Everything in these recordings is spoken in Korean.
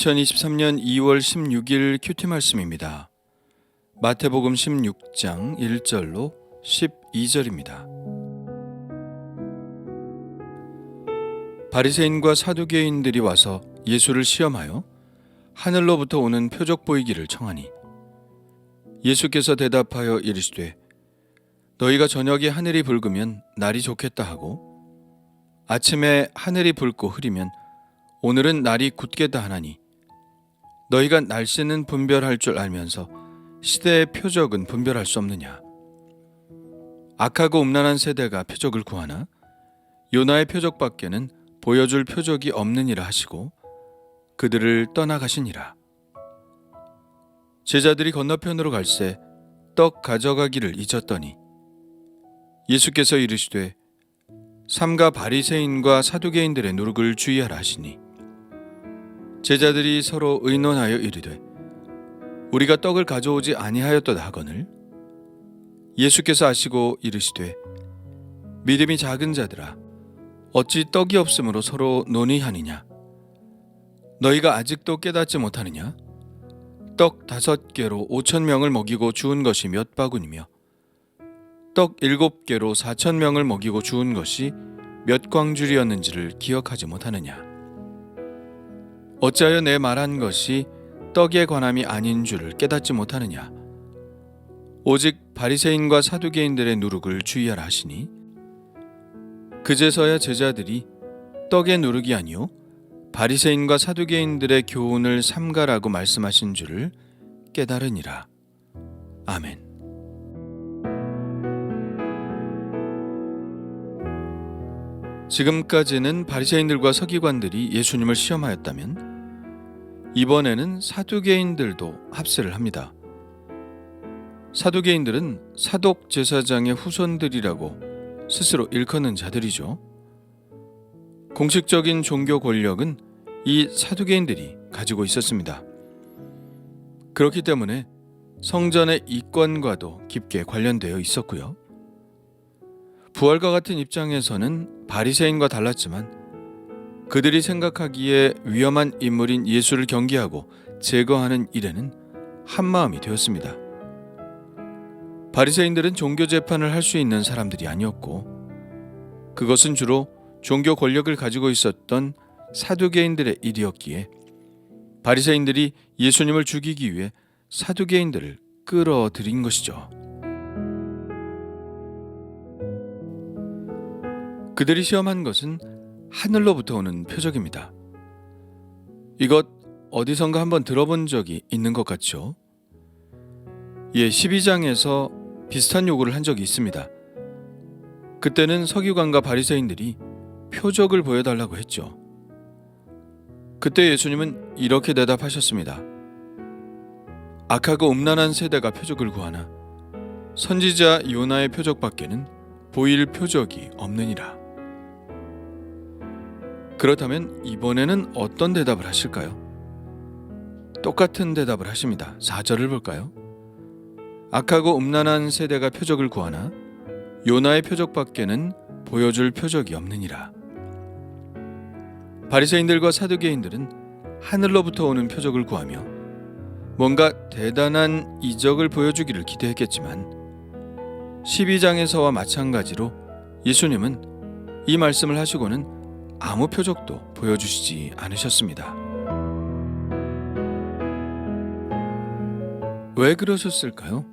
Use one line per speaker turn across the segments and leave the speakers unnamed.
2023년 2월 16일 큐티 말씀입니다. 마태복음 16장 1절로 12절입니다. 바리새인과 사두개인들이 와서 예수를 시험하여 하늘로부터 오는 표적 보이기를 청하니 예수께서 대답하여 이르시되 너희가 저녁에 하늘이 붉으면 날이 좋겠다 하고 아침에 하늘이 붉고 흐리면 오늘은 날이 굳겠다 하나니 너희가 날씨는 분별할 줄 알면서 시대의 표적은 분별할 수 없느냐? 악하고 음란한 세대가 표적을 구하나? 요나의 표적밖에는 보여줄 표적이 없느니라 하시고 그들을 떠나가시니라. 제자들이 건너편으로 갈새 떡 가져가기를 잊었더니 예수께서 이르시되 삼가 바리새인과 사두개인들의 누룩을 주의하라 하시니 제자들이 서로 의논하여 이르되 우리가 떡을 가져오지 아니하였도다 하거늘? 예수께서 아시고 이르시되 믿음이 작은 자들아 어찌 떡이 없으므로 서로 논의하느냐? 너희가 아직도 깨닫지 못하느냐? 떡 다섯 개로 오천 명을 먹이고 주운 것이 몇 바구니며 떡 일곱 개로 사천 명을 먹이고 주운 것이 몇 광줄이었는지를 기억하지 못하느냐 어찌하여 내 말한 것이 떡에 관함이 아닌 줄을 깨닫지 못하느냐 오직 바리새인과 사두개인들의 누룩을 주의하라 하시니 그제서야 제자들이 떡의 누룩이 아니요 바리새인과 사두개인들의 교훈을 삼가라고 말씀하신 줄을 깨달으니라 아멘. 지금까지는 바리새인들과 서기관들이 예수님을 시험하였다면 이번에는 사두개인들도 합세를 합니다. 사두개인들은 사독 제사장의 후손들이라고 스스로 일컫는 자들이죠. 공식적인 종교 권력은 이 사두개인들이 가지고 있었습니다. 그렇기 때문에 성전의 이권과도 깊게 관련되어 있었고요. 부활과 같은 입장에서는 바리새인과 달랐지만 그들이 생각하기에 위험한 인물인 예수를 경계하고 제거하는 일에는 한 마음이 되었습니다. 바리새인들은 종교 재판을 할 수 있는 사람들이 아니었고 그것은 주로 종교 권력을 가지고 있었던 사두개인들의 일이었기에 바리새인들이 예수님을 죽이기 위해 사두개인들을 끌어들인 것이죠. 그들이 시험한 것은 하늘로부터 오는 표적입니다. 이것 어디선가 한번 들어본 적이 있는 것 같죠? 예, 12장에서 비슷한 요구를 한 적이 있습니다. 그때는 서기관과 바리새인들이 표적을 보여달라고 했죠. 그때 예수님은 이렇게 대답하셨습니다. 악하고 음란한 세대가 표적을 구하나 선지자 요나의 표적밖에는 보일 표적이 없느니라. 그렇다면 이번에는 어떤 대답을 하실까요? 똑같은 대답을 하십니다. 4절을 볼까요? 악하고 음란한 세대가 표적을 구하나 요나의 표적밖에는 보여줄 표적이 없느니라. 바리새인들과 사두개인들은 하늘로부터 오는 표적을 구하며 뭔가 대단한 이적을 보여주기를 기대했겠지만 12장에서와 마찬가지로 예수님은 이 말씀을 하시고는 아무 표적도 보여주시지 않으셨습니다. 왜 그러셨을까요?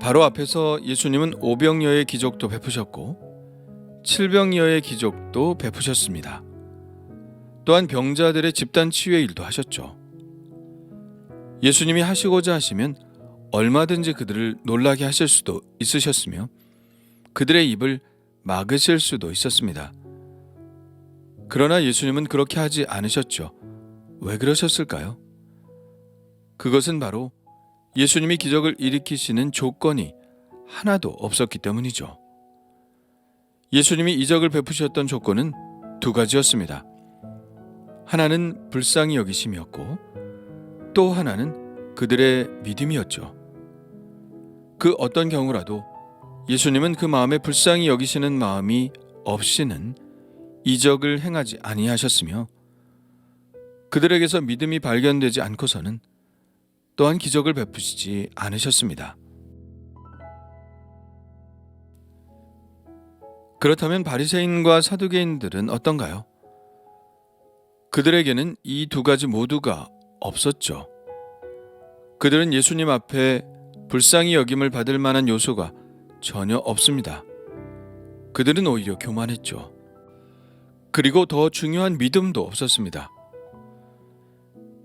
바로 앞에서 예수님은 오병여의 기적도 베푸셨고 칠병여의 기적도 베푸셨습니다. 또한 병자들의 집단 치유의 일도 하셨죠. 예수님이 하시고자 하시면 얼마든지 그들을 놀라게 하실 수도 있으셨으며 그들의 입을 막으실 수도 있었습니다. 그러나 예수님은 그렇게 하지 않으셨죠. 왜 그러셨을까요? 그것은 바로 예수님이 기적을 일으키시는 조건이 하나도 없었기 때문이죠. 예수님이 이적을 베푸셨던 조건은 두 가지였습니다. 하나는 불쌍히 여기심이었고 또 하나는 그들의 믿음이었죠. 그 어떤 경우라도 예수님은 그 마음에 불쌍히 여기시는 마음이 없이는 이적을 행하지 아니하셨으며 그들에게서 믿음이 발견되지 않고서는 또한 기적을 베푸시지 않으셨습니다. 그렇다면 바리새인과 사두개인들은 어떤가요? 그들에게는 이 두 가지 모두가 없었죠. 그들은 예수님 앞에 불쌍히 여김을 받을 만한 요소가 전혀 없습니다. 그들은 오히려 교만했죠. 그리고 더 중요한 믿음도 없었습니다.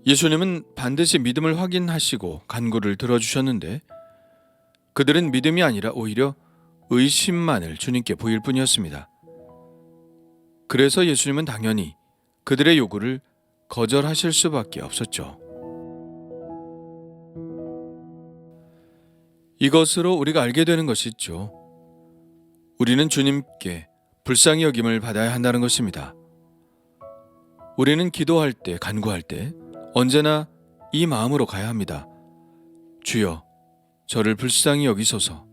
예수님은 반드시 믿음을 확인하시고 간구를 들어주셨는데 그들은 믿음이 아니라 오히려 의심만을 주님께 보일 뿐이었습니다. 그래서 예수님은 당연히 그들의 요구를 거절하실 수밖에 없었죠. 이것으로 우리가 알게 되는 것이 있죠. 우리는 주님께 불쌍히 여김을 받아야 한다는 것입니다. 우리는 기도할 때, 간구할 때 언제나 이 마음으로 가야 합니다. 주여, 저를 불쌍히 여기소서.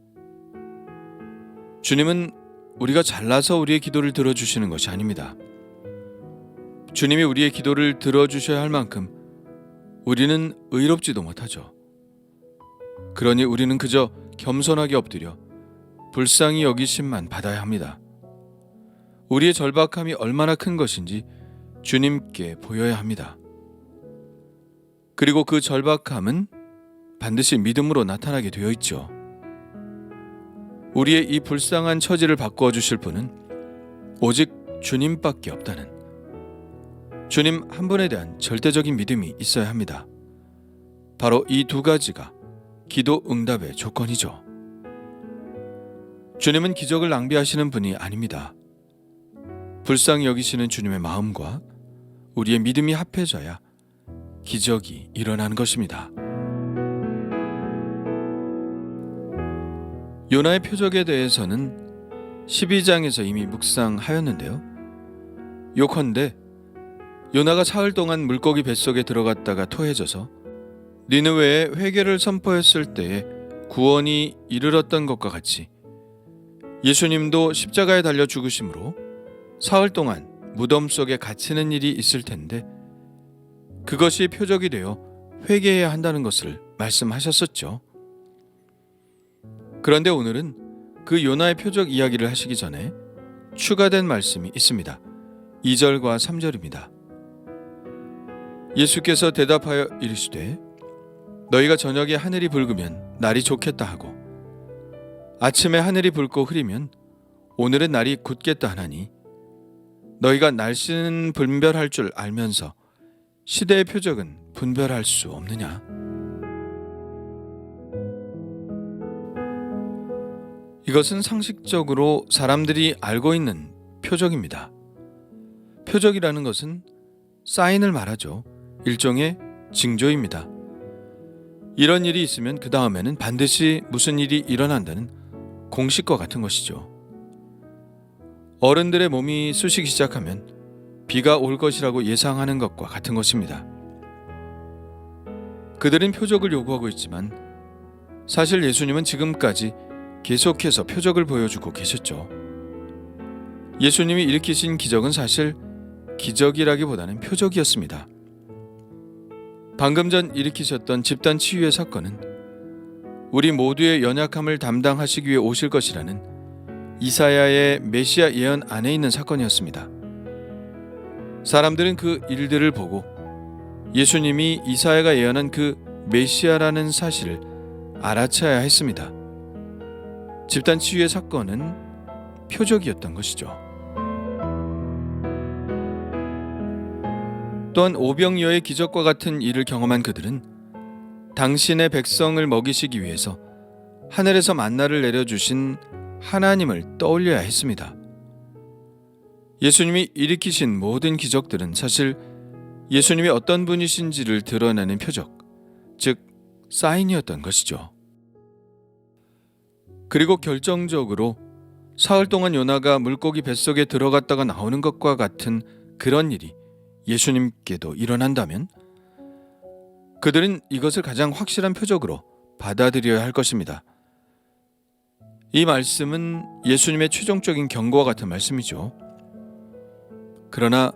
주님은 우리가 잘나서 우리의 기도를 들어주시는 것이 아닙니다. 주님이 우리의 기도를 들어주셔야 할 만큼 우리는 의롭지도 못하죠. 그러니 우리는 그저 겸손하게 엎드려 불쌍히 여기심만 받아야 합니다. 우리의 절박함이 얼마나 큰 것인지 주님께 보여야 합니다. 그리고 그 절박함은 반드시 믿음으로 나타나게 되어 있죠. 우리의 이 불쌍한 처지를 바꾸어 주실 분은 오직 주님밖에 없다는 주님 한 분에 대한 절대적인 믿음이 있어야 합니다. 바로 이 두 가지가 기도 응답의 조건이죠. 주님은 기적을 낭비하시는 분이 아닙니다. 불쌍히 여기시는 주님의 마음과 우리의 믿음이 합해져야 기적이 일어나는 것입니다. 요나의 표적에 대해서는 12장에서 이미 묵상하였는데요. 요컨대 요나가 사흘 동안 물고기 뱃속에 들어갔다가 토해져서 니느웨에 회개를 선포했을 때에 구원이 이르렀던 것과 같이 예수님도 십자가에 달려 죽으심으로 사흘 동안 무덤 속에 갇히는 일이 있을 텐데 그것이 표적이 되어 회개해야 한다는 것을 말씀하셨었죠. 그런데 오늘은 그 요나의 표적 이야기를 하시기 전에 추가된 말씀이 있습니다. 2절과 3절입니다. 예수께서 대답하여 이르시되 너희가 저녁에 하늘이 붉으면 날이 좋겠다 하고 아침에 하늘이 붉고 흐리면 오늘은 날이 굳겠다 하나니 너희가 날씨는 분별할 줄 알면서 시대의 표적은 분별할 수 없느냐? 이것은 상식적으로 사람들이 알고 있는 표적입니다. 표적이라는 것은 사인을 말하죠. 일종의 징조입니다. 이런 일이 있으면 그 다음에는 반드시 무슨 일이 일어난다는 공식과 같은 것이죠. 어른들의 몸이 쑤시기 시작하면 비가 올 것이라고 예상하는 것과 같은 것입니다. 그들은 표적을 요구하고 있지만 사실 예수님은 지금까지 계속해서 표적을 보여주고 계셨죠. 예수님이 일으키신 기적은 사실 기적이라기보다는 표적이었습니다. 방금 전 일으키셨던 집단 치유의 사건은 우리 모두의 연약함을 담당하시기 위해 오실 것이라는 이사야의 메시아 예언 안에 있는 사건이었습니다. 사람들은 그 일들을 보고 예수님이 이사야가 예언한 그 메시아라는 사실을 알아차야 했습니다. 집단 치유의 사건은 표적이었던 것이죠. 또한 오병이어의 기적과 같은 일을 경험한 그들은 당신의 백성을 먹이시기 위해서 하늘에서 만나를 내려주신 하나님을 떠올려야 했습니다. 예수님이 일으키신 모든 기적들은 사실 예수님이 어떤 분이신지를 드러내는 표적, 즉 사인이었던 것이죠. 그리고 결정적으로 사흘 동안 요나가 물고기 뱃속에 들어갔다가 나오는 것과 같은 그런 일이 예수님께도 일어난다면 그들은 이것을 가장 확실한 표적으로 받아들여야 할 것입니다. 이 말씀은 예수님의 최종적인 경고와 같은 말씀이죠. 그러나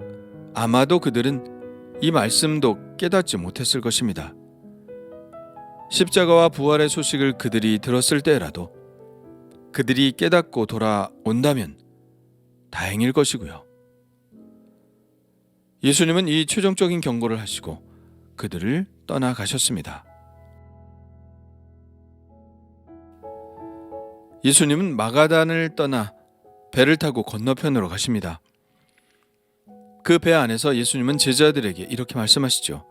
아마도 그들은 이 말씀도 깨닫지 못했을 것입니다. 십자가와 부활의 소식을 그들이 들었을 때라도 그들이 깨닫고 돌아온다면 다행일 것이고요. 예수님은 이 최종적인 경고를 하시고 그들을 떠나가셨습니다. 예수님은 마가단을 떠나 배를 타고 건너편으로 가십니다. 그 배 안에서 예수님은 제자들에게 이렇게 말씀하시죠.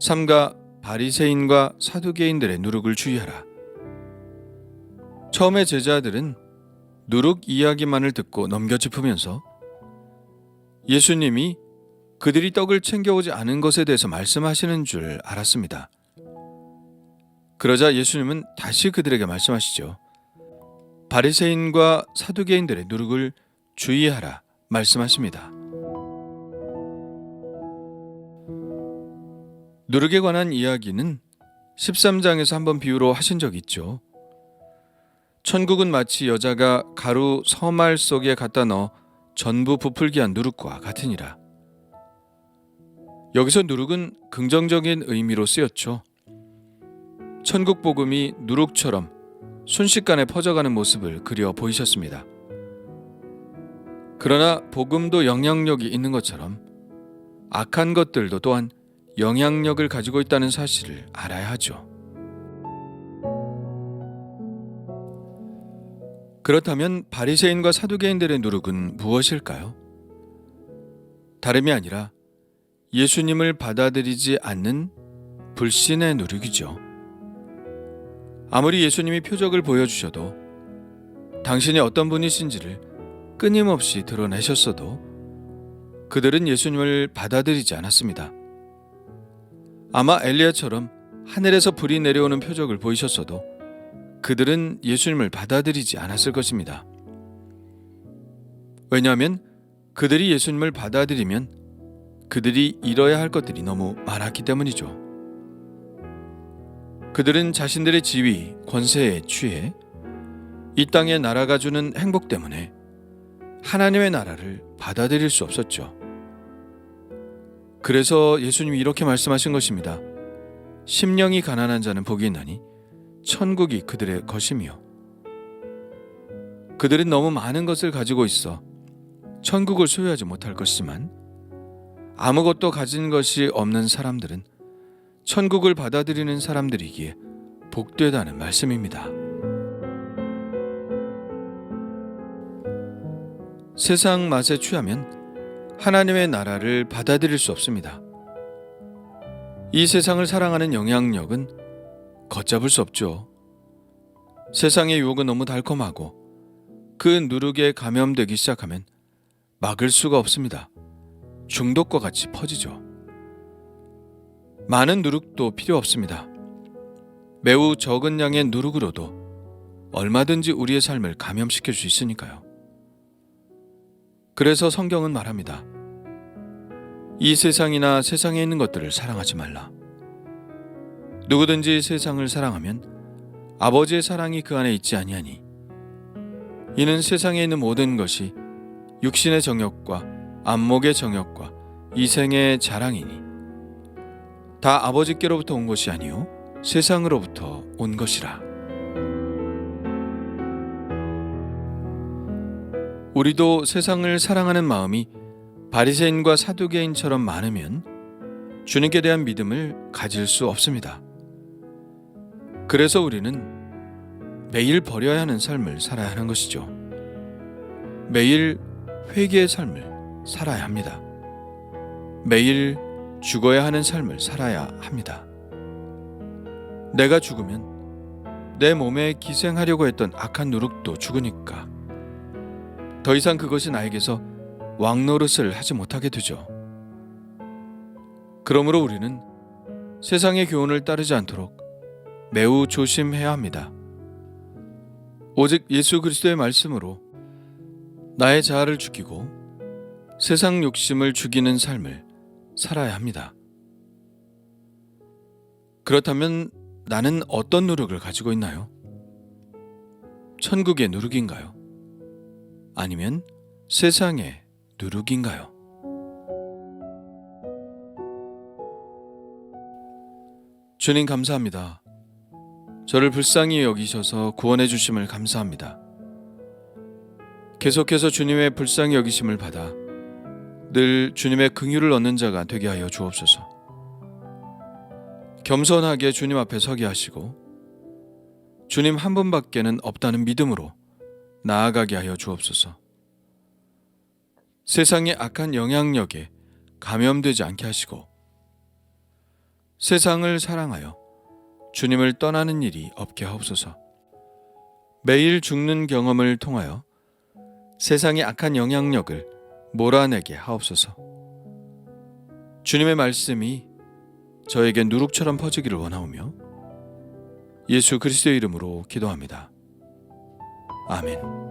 삼가 바리새인과 사두개인들의 누룩을 주의하라. 처음에 제자들은 누룩 이야기만을 듣고 넘겨짚으면서 예수님이 그들이 떡을 챙겨오지 않은 것에 대해서 말씀하시는 줄 알았습니다. 그러자 예수님은 다시 그들에게 말씀하시죠. 바리새인과 사두개인들의 누룩을 주의하라 말씀하십니다. 누룩에 관한 이야기는 13장에서 한번 비유로 하신 적 있죠. 천국은 마치 여자가 가루 서말 속에 갖다 넣어 전부 부풀게 한 누룩과 같으니라. 여기서 누룩은 긍정적인 의미로 쓰였죠. 천국 복음이 누룩처럼 순식간에 퍼져가는 모습을 그려 보이셨습니다. 그러나 복음도 영향력이 있는 것처럼 악한 것들도 또한 영향력을 가지고 있다는 사실을 알아야 하죠. 그렇다면 바리새인과 사두개인들의 누룩은 무엇일까요? 다름이 아니라 예수님을 받아들이지 않는 불신의 누룩이죠. 아무리 예수님이 표적을 보여주셔도 당신이 어떤 분이신지를 끊임없이 드러내셨어도 그들은 예수님을 받아들이지 않았습니다. 아마 엘리야처럼 하늘에서 불이 내려오는 표적을 보이셨어도 그들은 예수님을 받아들이지 않았을 것입니다. 왜냐하면 그들이 예수님을 받아들이면 그들이 잃어야 할 것들이 너무 많았기 때문이죠. 그들은 자신들의 지위, 권세에 취해 이 땅의 나라가 주는 행복 때문에 하나님의 나라를 받아들일 수 없었죠. 그래서 예수님이 이렇게 말씀하신 것입니다. 심령이 가난한 자는 복이 있나니 천국이 그들의 것이며 그들은 너무 많은 것을 가지고 있어 천국을 소유하지 못할 것이지만 아무것도 가진 것이 없는 사람들은 천국을 받아들이는 사람들이기에 복되다는 말씀입니다. 세상 맛에 취하면 하나님의 나라를 받아들일 수 없습니다. 이 세상을 사랑하는 영향력은 걷잡을 수 없죠. 세상의 유혹은 너무 달콤하고 그 누룩에 감염되기 시작하면 막을 수가 없습니다. 중독과 같이 퍼지죠. 많은 누룩도 필요 없습니다. 매우 적은 양의 누룩으로도 얼마든지 우리의 삶을 감염시킬 수 있으니까요. 그래서 성경은 말합니다. 이 세상이나 세상에 있는 것들을 사랑하지 말라. 누구든지 세상을 사랑하면 아버지의 사랑이 그 안에 있지 아니하니 이는 세상에 있는 모든 것이 육신의 정욕과 안목의 정욕과 이생의 자랑이니 다 아버지께로부터 온 것이 아니요 세상으로부터 온 것이라. 우리도 세상을 사랑하는 마음이 바리새인과 사두개인처럼 많으면 주님께 대한 믿음을 가질 수 없습니다. 그래서 우리는 매일 버려야 하는 삶을 살아야 하는 것이죠. 매일 회개의 삶을 살아야 합니다. 매일 죽어야 하는 삶을 살아야 합니다. 내가 죽으면 내 몸에 기생하려고 했던 악한 누룩도 죽으니까 더 이상 그것이 나에게서 왕노릇을 하지 못하게 되죠. 그러므로 우리는 세상의 교훈을 따르지 않도록 매우 조심해야 합니다. 오직 예수 그리스도의 말씀으로 나의 자아를 죽이고 세상 욕심을 죽이는 삶을 살아야 합니다. 그렇다면 나는 어떤 누룩을 가지고 있나요? 천국의 누룩인가요? 아니면 세상의 누룩인가요? 주님 감사합니다. 저를 불쌍히 여기셔서 구원해 주심을 감사합니다. 계속해서 주님의 불쌍히 여기심을 받아 늘 주님의 긍휼을 얻는 자가 되게 하여 주옵소서. 겸손하게 주님 앞에 서게 하시고 주님 한 분밖에는 없다는 믿음으로 나아가게 하여 주옵소서. 세상의 악한 영향력에 감염되지 않게 하시고 세상을 사랑하여 주님을 떠나는 일이 없게 하옵소서. 매일 죽는 경험을 통하여 세상의 악한 영향력을 몰아내게 하옵소서. 주님의 말씀이 저에게 누룩처럼 퍼지기를 원하오며 예수 그리스도의 이름으로 기도합니다. 아멘.